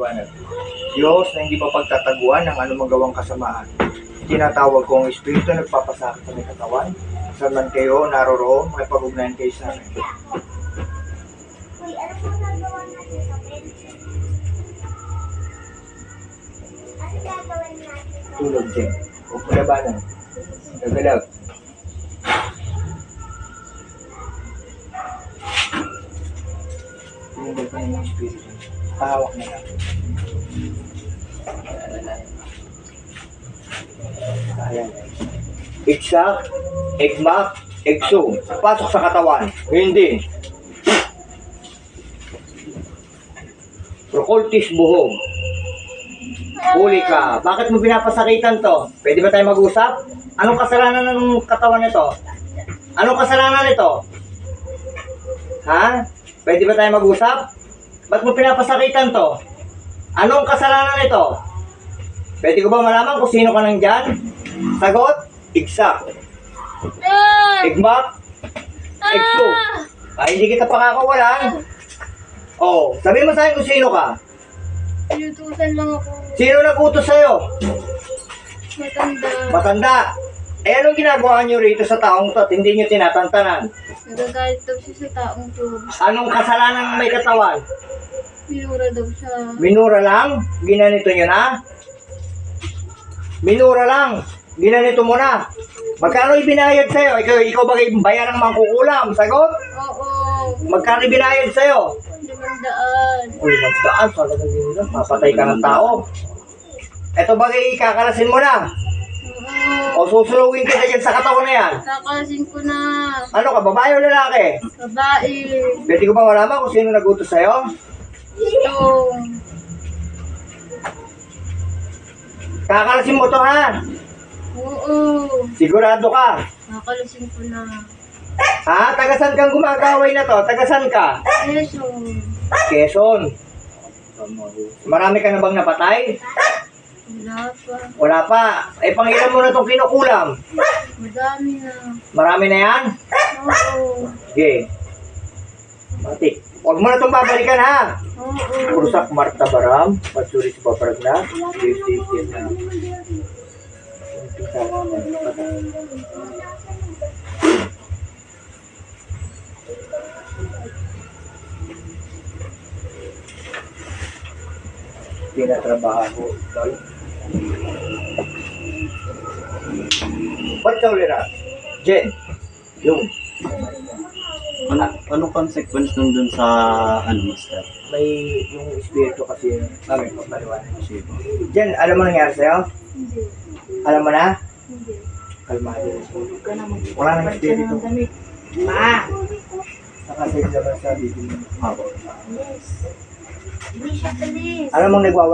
Liwanag. Diyos na hindi mapagtataguan ng anumang gawang kasamaan. Tinatawag ko ang Espiritu na nagpapasakit sa may katawan. Saan man kayo naroroon, may pag-ugnayan kayo sa sa Tulog, Jen. Huwag mo labanan. Gagalaw. Tinigil pa yung Espiritu. Pahawak na lang. Ayan. Exact, egmak, exo. Pasok sa katawan. Hindi. Procoltis buhog. Huli ka. Bakit mo pinapasakitan to? Pwede ba tayo mag-usap? Anong kasalanan ng katawan nito? Anong kasalanan nito? Ha? Pwede ba tayo mag-usap? Ba't mo pinapasakitan to? Anong kasalanan nito? Pwede ko ba malaman kung sino ka nandyan? Sagot? Exact. Ah! Igmak? Exo. Ay, hindi kita pakakawalan. Oh, sabi mo sa akin kung sino ka. Pinutusan lang ako. Sino nag-utos sa'yo? Matanda. Matanda. Eh, anong ginagawa nyo rito sa taong to at hindi nyo tinatantanan? Nagagalit daw siya sa taong to. Anong kasalanan ng may katawan? Pinura daw siya. Minura lang? Ginanito nyo na? Minura lang? Ginanito mo na? Magkano ibinayad sa'yo? Ikaw, ikaw ba bayan ng mangkukulam? Sagot? Oo. Magkano ibinayad sa'yo? Limandaan. Uy, magdaan. Talaga yun lang. Mapatay ka ng tao. Ito bagay kakalasin mo na? Oo. O susulugin kita dyan sa katawan na yan? Kakalasin ko na. Ano ka, babae o lalaki? Babae. Pwede ko ba malaman kung sino nagutos sa'yo? Ito. Kakalasin mo to ha? Oo. Sigurado ka? Kakalasin ko na. Ha? Tagasan kang gumagaway na to? Tagasan ka? Eso. Quezon. Marami ka na bang napatay? Wala pa. Wala pa. Eh, pangilan mo na itong kinukulam. Madami na. Marami na yan? Oo. Sige. Matik. Huwag mo na itong babalikan ha. Oo. Purusak Marta Baram. Patsuri sa babarag na. Safety na. Tinatrabaho. Tol. Ba't ka ulira? Jen. Yung. Ano, anong consequence nun dun sa ano, master? May yung espiritu kasi namin pagmaliwanag. Kasi, Jen, alam mo nangyari sa'yo? Hindi. Alam mo na? Hindi. Kalmado. Wala nang espiritu. Ma! Nakasave naman sa bibig mo. habo. Yes. Hindi siya alis. Alam mo nagwawa